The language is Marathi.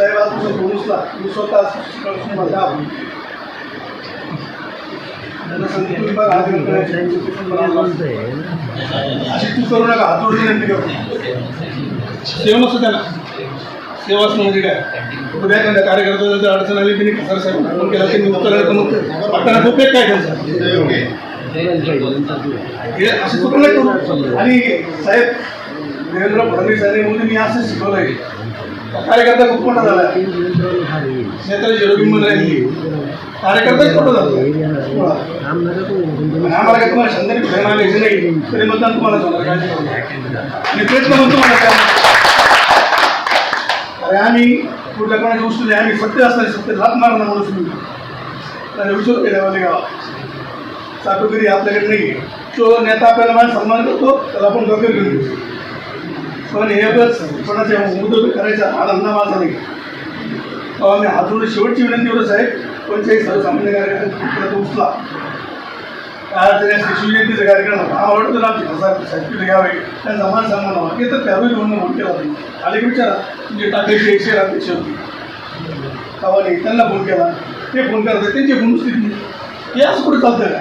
साहेब आज तुझा फोन मी स्वतः तुम्हाला सांगितलं, हात अशी तू करू नका हात जोडून विनंती करतो सेवा नसतो त्यांना सेवा असणं म्हणजे काय उद्या एखाद्या कार्यकर्त्याला जर अडचण आली त्यांनी खसार साहेब फोन केला त्यांनी उत्तर आलं तर मग वाटताना उपयोग काय त्यांचा हे असं चुकलं नाही करू आणि साहेब देवेंद्र फडणवीस यांनी म्हणून मी असं शिकवलंय. कार्यकर्ता खूप मोठा झाला. नेताजी जेरोबिंब यांनी. कार्यकर्ता मोठा झाला. आम्हाला काय तुम्हाला शंभर फिरायला आले नाही. तरी मतदान तुम्हाला होणार काळजी आणि तेच म्हणून तुम्हाला काय अरे आम्ही कुठल्या कोणाची गोष्ट नाही. आम्ही सत्य असताना सत्य लात मारणार माणूस तुम्ही. त्याला विचार केल्यामध्ये गावात? चाटोगिरी आपल्याकडे नाही तो नेता आपल्याला मान सन्मान करतो त्याला आपण डोक्यात घेऊन घेऊ. पण हे बस कोणाच्या मुद्दे करायचा हा धंदा माझा नाही मी हातून शेवटची विनंती होतो साहेब. पंचायत सर्वसामान्य कार्यक्रम उचला. आज विनंतीचा कार्यक्रम हा आवडतो ना आमची साहेब घ्यावे त्या मान सांगा ना हे तर त्यावेळी म्हणून म्हणून केला तुम्ही. आले की विचारा. तुमचे टाकायची एकशे अपेक्षा होती. तेव्हा नाही त्यांना फोन केला. ते फोन करतात. त्यांची फोन स्थिती हे असं कुठे चालतं का